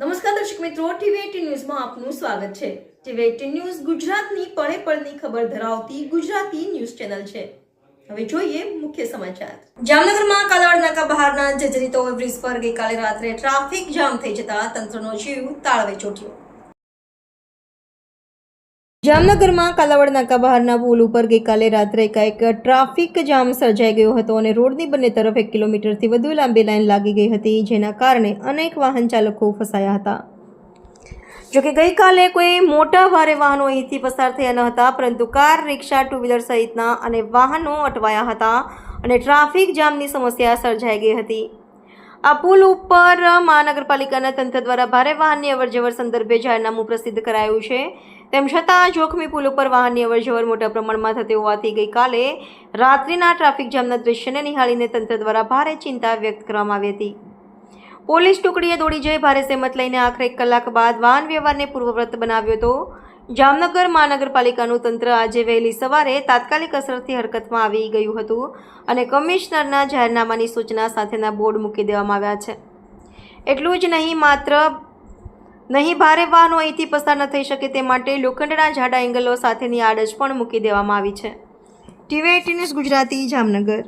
નમસ્કાર દર્શક મિત્રો, ટીવી એટીન ન્યૂઝમાં આપનું સ્વાગત છે. ટીવી એટીન ન્યૂઝ ગુજરાતની પળે પળની ખબર ધરાવતી ગુજરાતી ન્યૂઝ ચેનલ છે. હવે જોઈએ મુખ્ય સમાચાર. જામનગરમાં કાલાવડ નાકા બહારના જર્જરિત ઓવરબ્રિજ પર ગઈકાલે રાત્રે ટ્રાફિક જામ થઈ જતા તંત્રનો જીવ તાળવે ચોટ્યો. જામનગરમાં કાલાવડ નાકા બહારના પુલ ઉપર ગઈકાલે રાત્રે એકાએક ટ્રાફિક જામ સર્જાઈ ગયો હતો અને રોડની બંને તરફ એક કિલોમીટરથી વધુ લાંબી લાઈન લાગી ગઈ હતી, જેના કારણે અનેક વાહન ચાલકો ફસાયા હતા. જોકે ગઈકાલે કોઈ મોટા ભારે વાહનો અહીંથી પસાર થયા ન હતા, પરંતુ કાર, રિક્ષા ટુ વ્હીલર સહિતના અને વાહનો અટવાયા હતા અને ટ્રાફિક જામની સમસ્યા સર્જાઈ ગઈ હતી. આ પુલ ઉપર મહાનગરપાલિકાના તંત્ર દ્વારા ભારે વાહનની અવરજવર સંદર્ભે જાહેરનામું પ્રસિદ્ધ કરાયું છે. તેમ છતાં જોખમી પુલ ઉપર વાહનની અવરજવર મોટા પ્રમાણમાં થતી હોવાથી ગઈકાલે રાત્રિના ટ્રાફિક જામના દૃશ્યને નિહાળીને તંત્ર દ્વારા ભારે ચિંતા વ્યક્ત કરવામાં આવી હતી. પોલીસ ટુકડીએ દોડી જઈ ભારે સહેમત લઈને આખરે એક કલાક બાદ વાહન વ્યવહારને પૂર્વવ્રત બનાવ્યો હતો. જામનગર મહાનગરપાલિકાનું તંત્ર આજે વહેલી સવારે તાત્કાલિક અસરથી હરકતમાં આવી ગયું હતું અને કમિશનરના જાહેરનામાની સૂચના સાથેના બોર્ડ મૂકી દેવામાં આવ્યા છે. એટલું જ નહીં, માત્ર નહીં, ભારે વાહનો અહીંથી પસાર ન થઈ શકે તે માટે લોખંડના જાડા એંગલો સાથેની આડજ પણ મૂકી દેવામાં આવી છે. TV news Gujarati, Jamnagar.